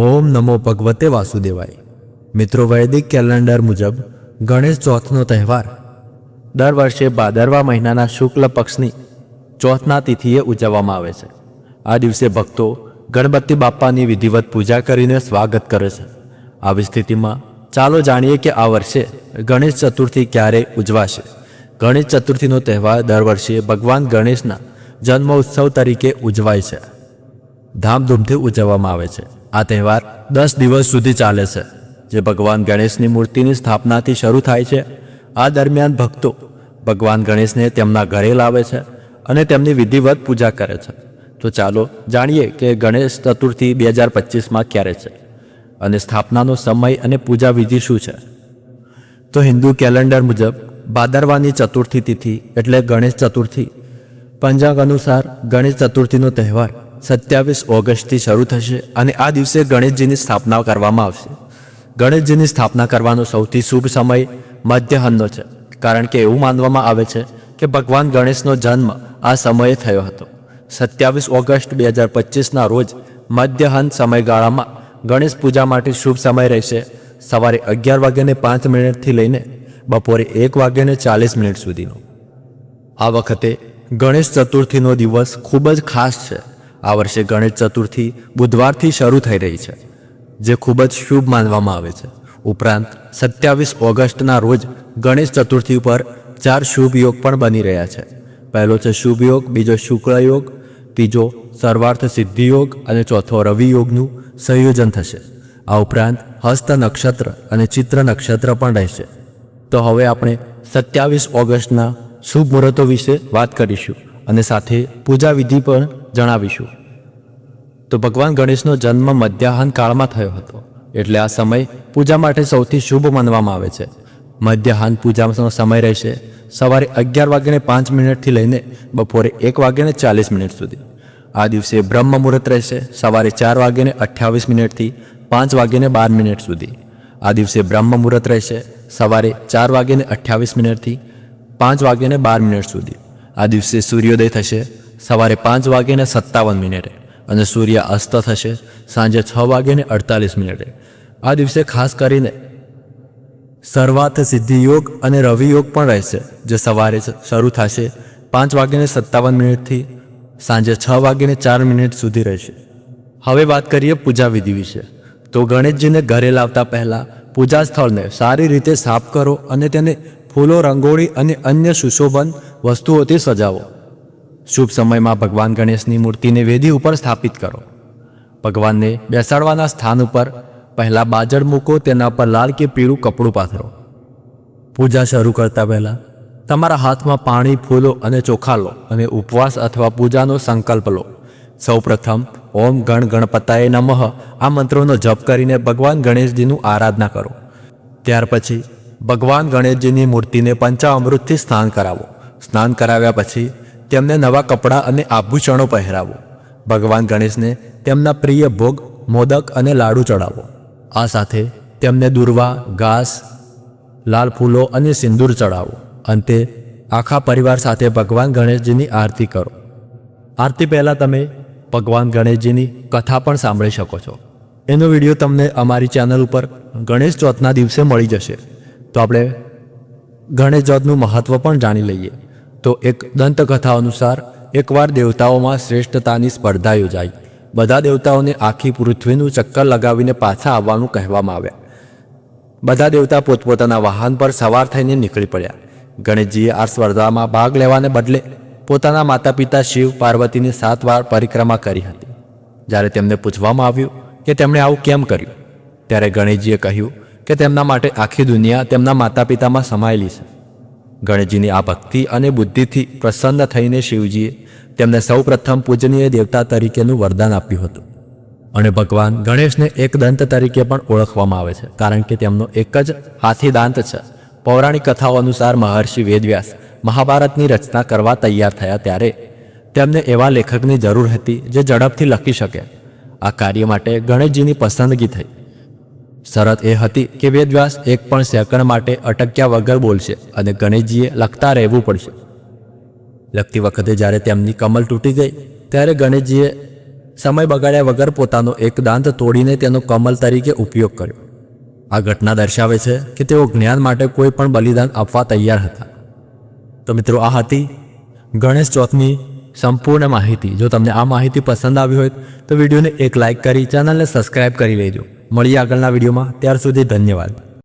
ઓમ નમો ભગવતે વાસુદેવાય. મિત્રો, વૈદિક કેલેન્ડર મુજબ ગણેશ ચોથનો તહેવાર. દર વર્ષે ભાદરવા મહિનાના શુક્લ પક્ષની ચોથના તિથિએ ઉજવવામાં આવે છે. આ દિવસે ભક્તો ગણપતિ બાપ્પાની વિધિવત પૂજા કરીને સ્વાગત કરે છે. આવી સ્થિતિમાં ચાલો જાણીએ કે આ વર્ષે ગણેશ ચતુર્થી ક્યારે ઉજવાશે. ગણેશ ચતુર્થીનો તહેવાર દર વર્ષે ભગવાન ગણેશના જન્મોત્સવ તરીકે ઉજવાય છે. ધામધૂમથી ઉજવવામાં આવે છે. આ તહેવાર દસ દિવસ સુધી ચાલે છે. જે ભગવાન ગણેશની મૂર્તિની સ્થાપનાથી શરૂ થાય છે. આ દરમિયાન ભક્તો ભગવાન ગણેશને તેમના ઘરે લાવે છે અને તેમની વિધિવત પૂજા કરે છે. તો ચાલો જાણીએ કે ગણેશ ચતુર્થી બે હજાર પચીસમાં ક્યારે છે અને સ્થાપનાનો સમય અને પૂજા વિધિ શું છે? તો હિન્દુ કેલેન્ડર મુજબ ભાદરવાની ચતુર્થી તિથિ એટલે ગણેશ ચતુર્થી. પંચાંગ અનુસાર ગણેશ ચતુર્થીનો તહેવાર સત્યાવીસ ઓગસ્ટથી શરૂ થશે અને આ દિવસે ગણેશજીની સ્થાપના કરવામાં આવશે. ગણેશજીની સ્થાપના કરવાનો સૌથી શુભ સમય મધ્યાહનનો છે, કારણ કે એવું માનવામાં આવે છે કે ભગવાન ગણેશનો જન્મ આ સમયે થયો હતો. સત્યાવીસ ઓગસ્ટ બે હજાર પચીસના રોજ મધ્યાહન સમયગાળામાં ગણેશ પૂજા માટે શુભ સમય રહેશે. સવારે અગિયાર વાગ્યાને પાંચ મિનિટથી લઈને બપોરે એક વાગ્યાને ચાલીસ મિનિટ સુધીનો. આ વખતે ગણેશ ચતુર્થીનો દિવસ ખૂબ જ ખાસ છે. આ વર્ષે ગણેશ ચતુર્થી બુધવારથી શરૂ થઈ રહી છે, જે ખૂબ જ શુભ માનવામાં આવે છે. ઉપરાંત, સત્યાવીસ ઓગસ્ટના રોજ ગણેશ ચતુર્થી ઉપર ચાર શુભ યોગ પણ બની રહ્યા છે. પહેલો છે શુભ યોગ, બીજો શુક્લ યોગ, ત્રીજો સર્વાર્થ સિદ્ધિ યોગ અને ચોથો રવિ યોગનું સંયોજન થશે. આ ઉપરાંત, હસ્ત નક્ષત્ર અને ચિત્ર નક્ષત્ર પણ રહેશે. તો હવે આપણે સત્યાવીસ ઓગસ્ટના શુભ મુહૂર્તો વિશે વાત કરીશું. અને સાથે પૂજા વિધિ પણ જણાવીશું. તો ભગવાન ગણેશનો જન્મ મધ્યાહન કાળમાં થયો હતો. એટલે આ સમય પૂજા માટે સૌથી શુભ માનવામાં આવે છે. મધ્યાહન પૂજાનો સમય રહેશે સવારે અગિયાર વાગ્યાને પાંચ મિનિટથી લઈને બપોરે એક વાગ્યાને ચાલીસ મિનિટ સુધી. આ દિવસે બ્રહ્મ મુહૂર્ત રહેશે સવારે ચાર વાગ્યાને અઠ્યાવીસ મિનિટથી પાંચ વાગ્યાને બાર મિનિટ સુધી. આ દિવસે બ્રહ્મ મુહૂર્ત રહેશે સવારે ચાર વાગ્યાને અઠ્યાવીસ મિનિટથી પાંચ વાગ્યાને બાર મિનિટ સુધી. આ દિવસે સૂર્યોદય થશે સવારે પાંચ વાગ્યાને સત્તાવન મિનિટે અને સૂર્ય અસ્ત થશે સાંજે છ વાગ્યાને અડતાલીસ મિનિટે. આ દિવસે ખાસ કરીને સર્વાર્થ સિદ્ધિ યોગ અને રવિ યોગ પણ રહેશે, જે સવારે શરૂ થશે પાંચ વાગ્યાને સત્તાવન મિનિટથી સાંજે છ વાગ્યાને ચાર મિનિટ સુધી રહેશે. હવે વાત કરીએ પૂજા વિધિ વિશે. તો ગણેશજીને ઘરે લાવતા પહેલાં પૂજા સ્થળને સારી રીતે સાફ કરો અને તેને ફૂલો, રંગોળી અને અન્ય સુશોભન વસ્તુઓથી સજાવો. શુભ સમયમાં ભગવાન ગણેશની મૂર્તિને વેદી ઉપર સ્થાપિત કરો. ભગવાનને બેસાડવાના સ્થાન ઉપર પહેલાં બાજર મૂકો, તેના પર લાલ કે પીળું કપડું પાથરો. પૂજા શરૂ કરતા પહેલાં તમારા હાથમાં પાણી, ફૂલો અને ચોખા લો અને ઉપવાસ અથવા પૂજાનો સંકલ્પ લો. સૌપ્રથમ, ઓમ ગણ ગણપતાય નમઃ આ મંત્રોનો જપ કરીને ભગવાન ગણેશજીનું આરાધના કરો. ત્યાર પછી ભગવાન ગણેશજીની મૂર્તિને પંચામૃતથી સ્નાન કરાવો. સ્નાન કરાવ્યા પછી તેમને નવા કપડાં અને આભૂષણો પહેરાવો. ભગવાન ગણેશને તેમના પ્રિય ભોગ, મોદક અને લાડુ ચડાવો. આ સાથે તેમને દુર્વા, ઘાસ, લાલ ફૂલો અને સિંદૂર ચડાવો. અંતે આખા પરિવાર સાથે ભગવાન ગણેશજીની આરતી કરો. આરતી પહેલાં તમે ભગવાન ગણેશજીની કથા પણ સાંભળી શકો છો. એનો વીડિયો તમને અમારી ચેનલ ઉપર ગણેશ ચોથના દિવસે મળી જશે. તો આપણે ગણેશ ચોથનું મહત્ત્વ પણ જાણી લઈએ. તો એક દંતકથા અનુસાર એકવાર દેવતાઓમાં શ્રેષ્ઠતાની સ્પર્ધા યોજાઈ. બધા દેવતાઓને આખી પૃથ્વીનું ચક્કર લગાવીને પાછા આવવાનું કહેવામાં આવ્યા. બધા દેવતા પોતપોતાના વાહન પર સવાર થઈને નીકળી પડ્યા. ગણેશજીએ આ સ્પર્ધામાં ભાગ લેવાને બદલે પોતાના માતા પિતા શિવ પાર્વતીની સાત વાર પરિક્રમા કરી હતી. જ્યારે તેમને પૂછવામાં આવ્યું કે તેમણે આવું કેમ કર્યું? ત્યારે ગણેશજીએ કહ્યું કે તેમના માટે આખી દુનિયા તેમના માતા પિતામાં સમાયેલી છે. ગણેશજીની આ ભક્તિ અને બુદ્ધિથી પ્રસન્ન થઈને શિવજીએ તેમને સૌપ્રથમ પૂજનીય દેવતા તરીકેનું વરદાન આપ્યું હતું. અને ભગવાન ગણેશને એક દંત તરીકે પણ ઓળખવામાં આવે છે, કારણ કે તેમનો એક જ હાથી દાંત છે. પૌરાણિક કથાઓ અનુસાર મહર્ષિ વેદવ્યાસ મહાભારતની રચના કરવા તૈયાર થયા ત્યારે તેમને એવા લેખકની જરૂર હતી જે ઝડપથી લખી શકે. આ કાર્ય માટે ગણેશજીની પસંદગી થઈ. શરત એ હતી કે વેદવ્યાસ એક પણ સેકન્ડ માટે અટક્યા વગર બોલશે અને ગણેશજીએ લખતા રહેવું પડશે. લખતી વખતે જ્યારે તેમની કમલ તૂટી ગઈ, ત્યારે ગણેશજીએ સમય બગાડ્યા વગર પોતાનો એક દાંત તોડીને તેનો કમલ તરીકે ઉપયોગ કર્યો. આ ઘટના દર્શાવે છે કે તેઓ જ્ઞાન માટે કોઈ પણ બલિદાન આપવા તૈયાર હતા. તો મિત્રો, આ હતી ગણેશ ચોથની સંપૂર્ણ માહિતી. જો તમને આ માહિતી પસંદ આવી હોય તો વિડીયોને એક લાઇક કરી, ચેનલને સબસ્ક્રાઇબ કરી લેજો. મળીએ આગળના વિડીયોમાં. ત્યાર સુધી ધન્યવાદ.